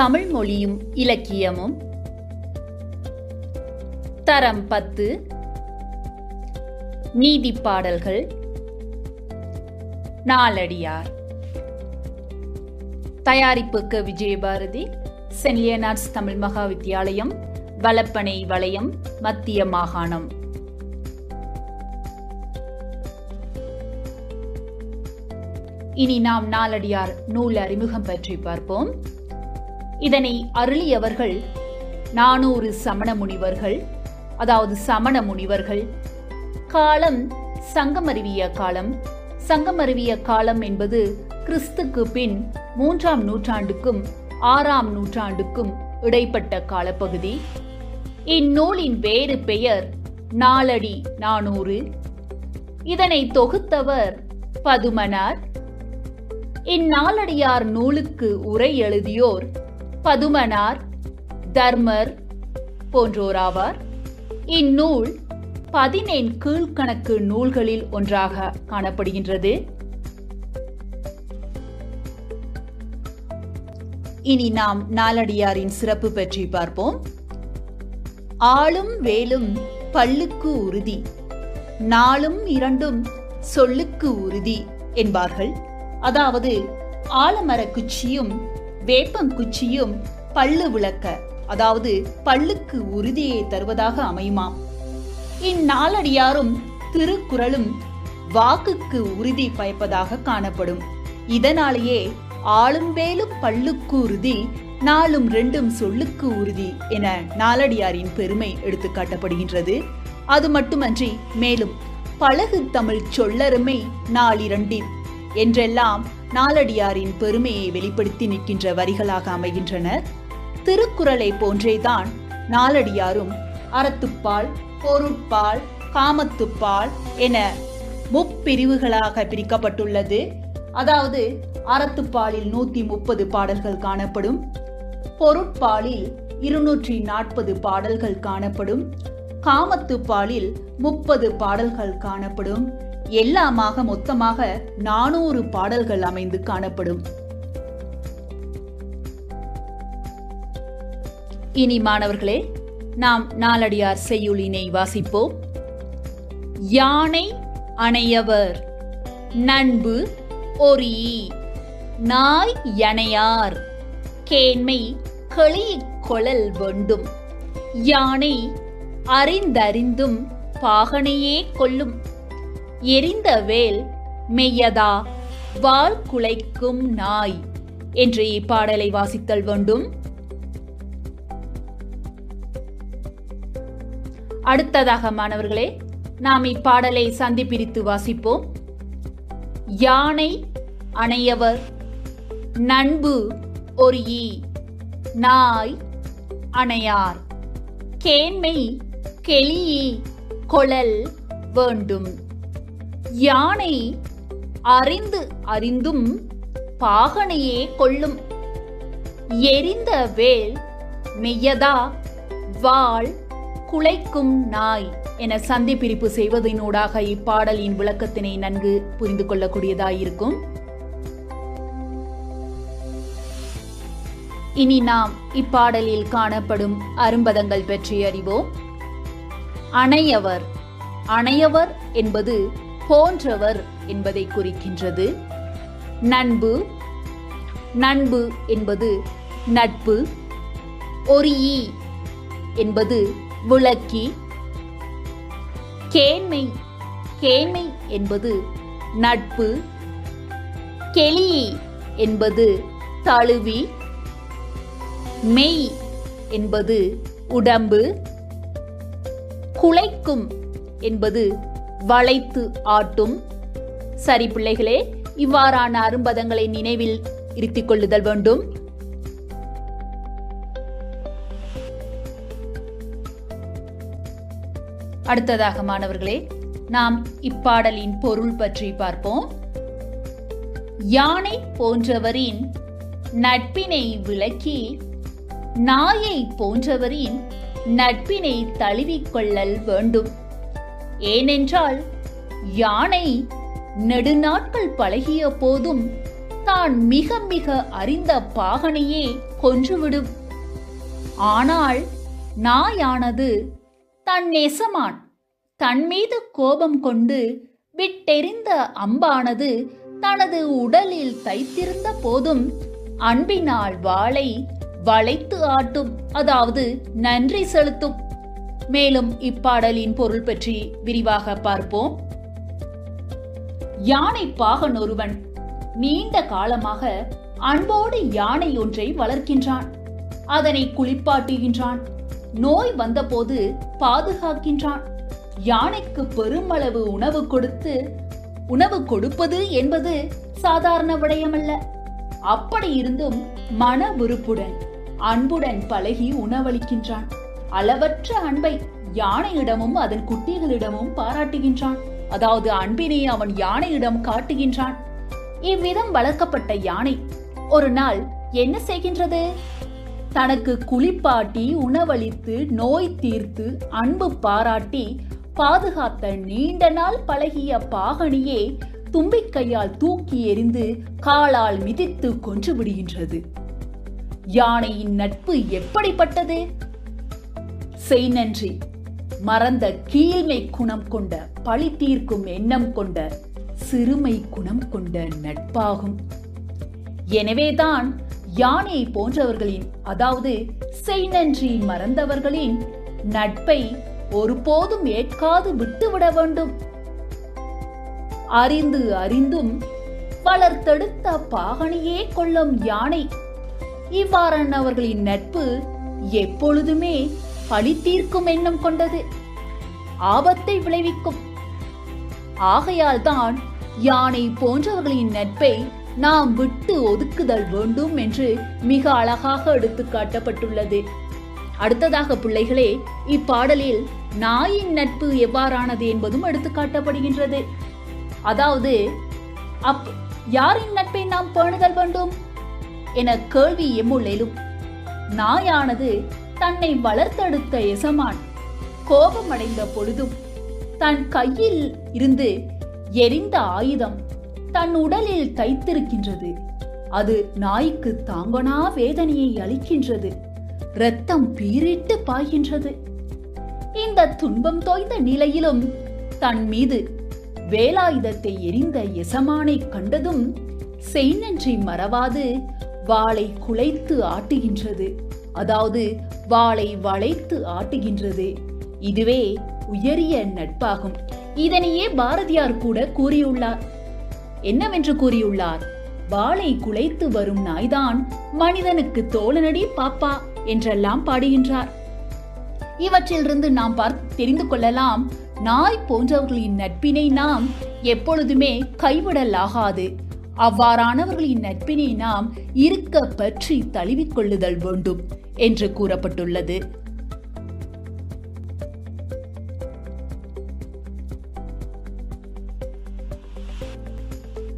தமிழ் மொழியும் இலக்கியமும். தரம் பத்து. நீதி பாடல்கள். நாலடியார். தயாரிப்புக்கு விஜயபாரதி சென்ட் லியனார்ட்ஸ் தமிழ் மகா வித்தியாலயம் வலப்பனை வளையம் மத்திய மாகாணம். இனி நாம் நாலடியார் நூல் அறிமுகம் பற்றி பார்ப்போம். இதனை அருளியவர்கள் நானூறு சமண முனிவர்கள். அதாவது சமண முனிவர்கள். காலம் சங்கமருவிய காலம். சங்கமருவிய காலம் என்பது கிறிஸ்துக்கு பின் மூன்றாம் நூற்றாண்டுக்கும் ஆறாம் நூற்றாண்டுக்கும் இடைப்பட்ட காலப்பகுதி. இந்நூலின் வேறு பெயர் நாலடி நானூறு. இதனை தொகுத்தவர் பதுமனார். இந்நாலடியார் நூலுக்கு உரை எழுதியோர் பதுமனார் தர்மர் போன்றோராவார் இந்நூல் பதினேன் கீழ்கணக்கு நூல்களில் ஒன்றாக காணப்படுகின்றது. இனி நாம் நாலடியாரின் சிறப்பு பற்றி பார்ப்போம். ஆளும் வேலும் பல்லுக்கு உறுதி நாளும் இரண்டும் சொல்லுக்கு உறுதி என்பார்கள். அதாவது ஆலமரக் குச்சியும் வேப்பங்குச்சியும் பல்லு விளக்க அதாவது பல்லுக்கு உறுதியை தருவதாக அமையுமாம். இந்நாளடியாரும் திருக்குறளும் வாக்குக்கு உறுதி பயப்பதாக காணப்படும். இதனாலேயே ஆளும் வேலும் பல்லுக்கு உறுதி நாளும் ரெண்டும் சொல்லுக்கு உறுதி என நாலடியாரின் பெருமை எடுத்து காட்டப்படுகின்றது அது மட்டுமன்றி மேலும் பழகு தமிழ் சொல்லருமை நாளிரண்டில் என்றெல்லாம் நாலடியாரின் பெருமையை வெளிப்படுத்தி நிற்கின்ற வரிகளாக அமைகின்றன திருக்குறளை போன்றேதான் நாலடியாரும் அறத்துப்பால் பொருட்பால் காமத்துப்பால் என முப்பிரிவுகளாக பிரிக்கப்பட்டுள்ளது. அதாவது அறத்துப்பாலில் நூத்தி முப்பது பாடல்கள் காணப்படும். பொருட்பாலில் இருநூற்றி நாற்பது பாடல்கள் காணப்படும். காமத்துப்பாலில் முப்பது பாடல்கள் காணப்படும். எல்லாமாக மொத்தமாக நானூறு பாடல்கள் அமைந்து காணப்படும். இனி மாணவர்களே நாம் நாலடியார் செய்யுளினை வாசிப்போம். யானை அணையவர் நண்பு ஒரி நாய் யனையார் கேண்மை களி கொழல் வேண்டும். யானை அறிந்தறிந்தும் பாகனையே கொல்லும். எரிந்த வேல் மெய்யதா வால் குலைக்கும் நாய் என்று இப்பாடலை வாசித்தல் வேண்டும். அடுத்ததாக மாணவர்களே நாம் இப்பாடலை சந்தி பிரித்து வாசிப்போம். யானை அணையவர் நண்பு ஒரு ஈ நாய் அணையார் கேண்மை கெளியி கொழல் வேண்டும். யானை அறிந்து அறிந்தும் பாகனையே கொள்ளும் எரிந்த வேல் மெய்யதா? வாள் குலைக்கும் நாய் என சந்தி பிரிப்பு செய்வதனூடாக இப்பாடலின் விளக்கத்தினை நன்கு புரிந்து கொள்ளக்கூடியதாயிருக்கும். இனி நாம் இப்பாடலில் காணப்படும் அரும்பதங்கள் பற்றி அறிவோம். அணையவர் அணையவர் என்பது போன்றவர் என்பதை குறிக்கின்றது. நண்பு நண்பு என்பது நட்பு ஒரியி என்பது விளக்கி கேண்மை கேண்மை என்பது நட்பு கெளி என்பது தழுவி மெய் என்பது உடம்பு குலைக்கும் என்பது வளைத்து ஆட்டும். சரி பிள்ளைகளே இவ்வாறான அரும்பதங்களை நினைவில் இருத்திக் கொள்ளுதல் வேண்டும். அடுத்ததாக மாணவர்களே நாம் இப்பாடலின் பொருள் பற்றி பார்ப்போம். யானை போன்றவரின் நட்பினை விளக்கி நாயை போன்றவரின் நட்பினை தழுவிக்கொள்ளல் வேண்டும். ஏனென்றால் யானை நெடுநாட்கள் பழகிய போதும் தான் மிக மிக அறிந்த பாகனையே கொன்றுவிடும். ஆனால் நாயானது தன் நெசமான் தன் மீது கோபம் கொண்டு விட்டெறிந்த அம்பானது தனது உடலில் தைத்திருந்த போதும் அன்பினால் வாளை வளைத்து ஆட்டும் அதாவது நன்றி செலுத்தும். மேலும் இப்பாடலின் பொருள் பற்றி விரிவாக பார்ப்போம். யானை பாகன் ஒருவன் நீண்ட காலமாக அன்போடு யானை ஒன்றை வளர்க்கின்றான். அதனை குளிப்பாட்டுகின்றான். நோய் வந்தபோது பாதுகாக்கின்றான். யானைக்கு பெருமளவு உணவு கொடுத்து உணவு கொடுப்பது என்பது சாதாரண விடயமல்ல. அப்படி இருந்தும் மன விருப்புடன் அன்புடன் பழகி உணவளிக்கின்றான். அளவற்ற அன்பை யானையிடமும் அதன் குட்டிகளிடமும் பாராட்டுகின்றான். அதாவது அன்பினை அவன் யானையிடம் காட்டுகின்றான். இவ்விதம் வளர்க்கப்பட்ட யானை ஒரு நாள் என்ன செய்கின்றது? தனக்கு குளிப்பாட்டி உணவளித்து நோய் தீர்த்து அன்பு பாராட்டி பாதுகாத்த நீண்ட நாள் பழகிய பாகனியே தும்பிக்கையால் தூக்கி எறிந்து காலால் மிதித்து கொன்று விடுகின்றது. யானையின் நட்பு எப்படிப்பட்டது? செய் நன்றி. மறந்த கீழ்மை குணம் கொண்ட பழி தீர்க்கும் எண்ணம் கொண்ட சிறுமை குணம் கொண்ட நட்பாகும். எனவேதான் யானை போன்றவர்களின் அதாவது செய் நன்றி மறந்தவர்களின் நட்பை ஒருபோதும் ஏற்காது விட்டுவிட வேண்டும். அறிந்து அறிந்தும் வளர்த்தெடுத்த பாகனியே கொள்ளும் யானை. இவ்வாறானவர்களின் நட்பு எப்பொழுதுமே பழி தீர்க்கும் எண்ணம் கொண்டது. ஆபத்தை விளைவிக்கும். ஆகையால் தான் யானை போன்றவர்களின் நட்பை நாம் விட்டு ஒதுக்குதல் வேண்டும் என்று மிக அழகாக எடுத்து காட்டப்பட்டுள்ளது. அடுத்ததாக பிள்ளைகளே இப்பாடலில் நாயின் நட்பு எவ்வாறானது என்பதும் எடுத்து காட்டப்படுகின்றது. அதாவது அப் யாரின் நட்பை நாம் பேணுதல் வேண்டும்? என கேள்வி எம்முள்ளேலும் நாயானது தன்னை வளர்த்தெடுத்த எசமான் கோபமடைந்த பொழுதும் தன் கையில் இருந்து எரிந்த ஆயுதம் தன் உடலில் தைத்திருக்கின்றது. அது நாய்க்கு தாங்கனா வேதனையை அளிக்கின்றது. ரத்தம் பீரிட்டு பாய்கின்றது. இந்த துன்பம் தோய்ந்த நிலையிலும் தன் மீது வேலாயுதத்தை எரிந்த எசமானை கண்டதும் செய்நன்றி மறவாது வாளை குலைத்து ஆட்டுகின்றது. அதாவது வாளை வளைத்து ஆட்டுகின்றது. இதுவே உயரிய நட்பாகும். இதனையே பாரதியார் கூட கூறியுள்ளார். என்னவென்று கூறியுள்ளார்? வாளை குலைத்து வரும் நாய்தான் மனிதனுக்கு தோழனடி பாப்பா என்றெல்லாம் பாடுகின்றார். இவற்றிலிருந்து நாம் பார்த்து தெரிந்து கொள்ளலாம். நாய் போன்றவர்களின் நட்பினை நாம் எப்பொழுதுமே கைவிடலாகாது. அவ்வாறானவர்களின் நட்பினை நாம் இருக்க பற்றி தழுவிக் கொள்ளுதல் வேண்டும் என்று கூறப்பட்டுள்ளது.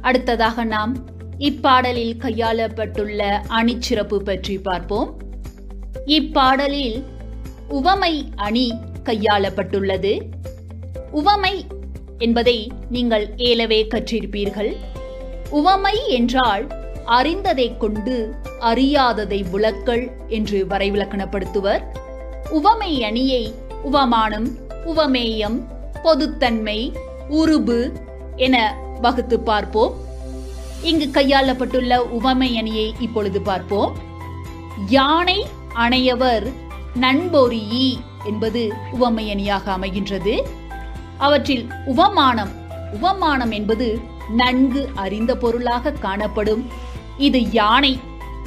அடுத்ததாக நாம் இப்பாடலில் கையாளப்பட்டுள்ள அணிச்சிறப்பு பற்றி பார்ப்போம். இப்பாடலில் உவமை அணி கையாளப்பட்டுள்ளது. உவமை என்பதை நீங்கள் ஏலவே கற்றிருப்பீர்கள். உவமை என்றால் அறிந்ததை கொண்டு அறியாததை விளக்கல் என்று வரைவிலக்கணப்படுத்துவர். உவமை அணியை உவமானம் உவமேயம் பொதுத்தன்மை உருபு என வகுத்து பார்ப்போம். இங்கு கையாளப்பட்டுள்ள உவமை அணியை இப்பொழுது பார்ப்போம். யானை அணையவர் நண்பொறியி என்பது உவமை அணியாக அமைகின்றது. அவற்றில் உவமானம் உவமானம் என்பது நன்கு அறிந்த பொருளாக காணப்படும். இது யானை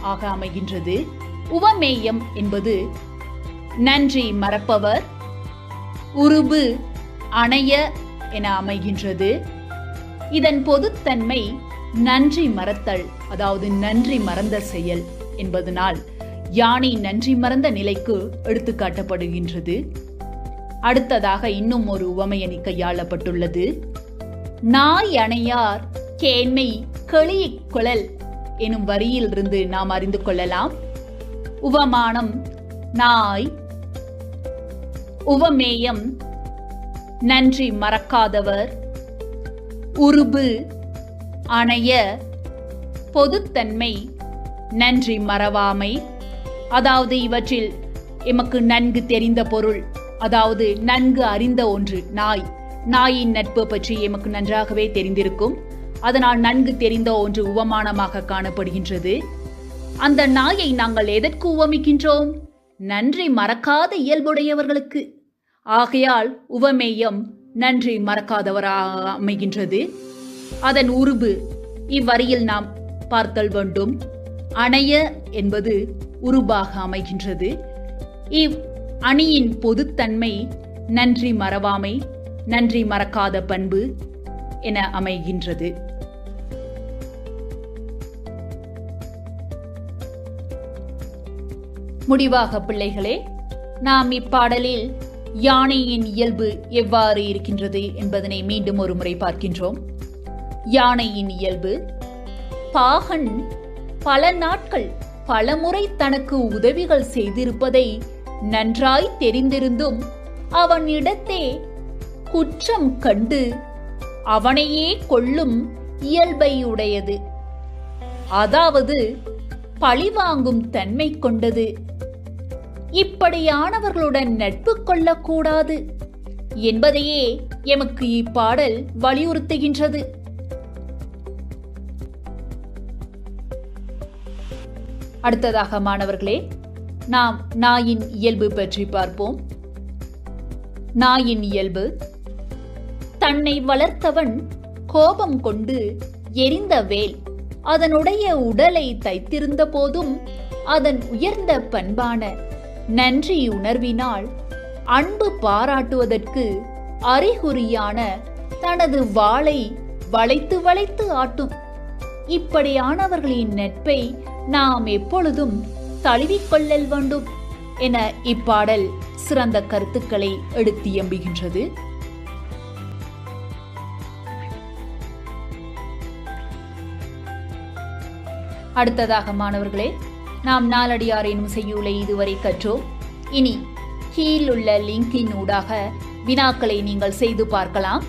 ஆக அமைகின்றது. உவமேயம் என்பது நன்றி மறப்பவர். உருபு அணைய என அமைகின்றது. இதன் பொதுத்தன்மை நன்றி மறத்தல் அதாவது நன்றி மறந்த செயல் என்பதனால் யானை நன்றி மறந்த நிலைக்கு எடுத்துக்காட்டப்படுகின்றது அடுத்ததாக இன்னும் ஒரு உவமையணி கையாளப்பட்டுள்ளது நாய் அணையார் கேண்மை களியிக் குழல் எனும் வரியிலிருந்து நாம் அறிந்து கொள்ளலாம். உவமானம் நாய் உவமேயம் நன்றி மறக்காதவர் உருபு அணைய பொதுத்தன்மை நன்றி மறவாமை அதாவது இவற்றில் எமக்கு நன்கு தெரிந்த பொருள் அதாவது நன்கு அறிந்த ஒன்று நாய். நாயின் நட்பு பற்றி எமக்கு நன்றாகவே தெரிந்திருக்கும். அதனால் நன்கு தெரிந்த ஒன்று உவமானமாக காணப்படுகின்றது. அந்த நாயை நாங்கள் எதற்கு உவமிக்கின்றோம்? நன்றி மறக்காத இயல்புடையவர்களுக்கு. ஆகையால் உவமேயம் நன்றி மறக்காதவராக அமைகின்றது. அதன் உருபு இவ்வரியில் நாம் பார்த்தல் வேண்டும். அணைய என்பது உருபாக அமைகின்றது. இவ் அணியின் பொதுத்தன்மை நன்றி மறவாமை நன்றி மறக்காத பண்பு என அமைகின்றது. முடிவாக பிள்ளைகளே நாம் இப்பாடலில் யானையின் இயல்பு எவ்வாறு இருக்கின்றது என்பதனை மீண்டும் ஒரு முறை பார்க்கின்றோம். யானையின் இயல்பு பாகன் பல நாட்கள் பலமுறை தனக்கு உதவிகள் செய்திருப்பதை நன்றாய் தெரிந்திருந்தும் அவனிடத்தே குற்றம் கண்டு அவனையே கொள்ளும் இயல்பை உடையது அதாவது பழிவாங்கும் தன்மை கொண்டது. இப்படியானவர்களுடன் நட்பு கொள்ளக்கூடாது என்பதையே எமக்கு இப்பாடல் வலியுறுத்துகின்றது. அடுத்ததாக மாணவர்களே நாம் நாயின் இயல்பு பற்றி பார்ப்போம். நாயின் இயல்பு தன்னை வளர்த்தவன் கோபம் கொண்டு எரிந்த வேல். அதனுடைய உடலை தைத்திருந்த போதும் அதன் உயர்ந்த பண்பான நன்றி உணர்வினால் அன்பு பாராட்டுவதற்கு அறிகுறியான தனது வாளை வளைத்து வளைத்து ஆட்டும். இப்படியானவர்களின் நட்பை நாம் எப்பொழுதும் தழுவிக்கொள்ளல் வேண்டும் என இப்பாடல் சிறந்த கருத்துக்களை எடுத்து எம்புகின்றது. அடுத்ததாக மாணவர்களே நாம் நாலடியார் எனும் செய்யுளை இதுவரை கற்றோம். இனி கீழ் உள்ள லிங்கின் ஊடாக வினாக்களை நீங்கள் செய்து பார்க்கலாம்.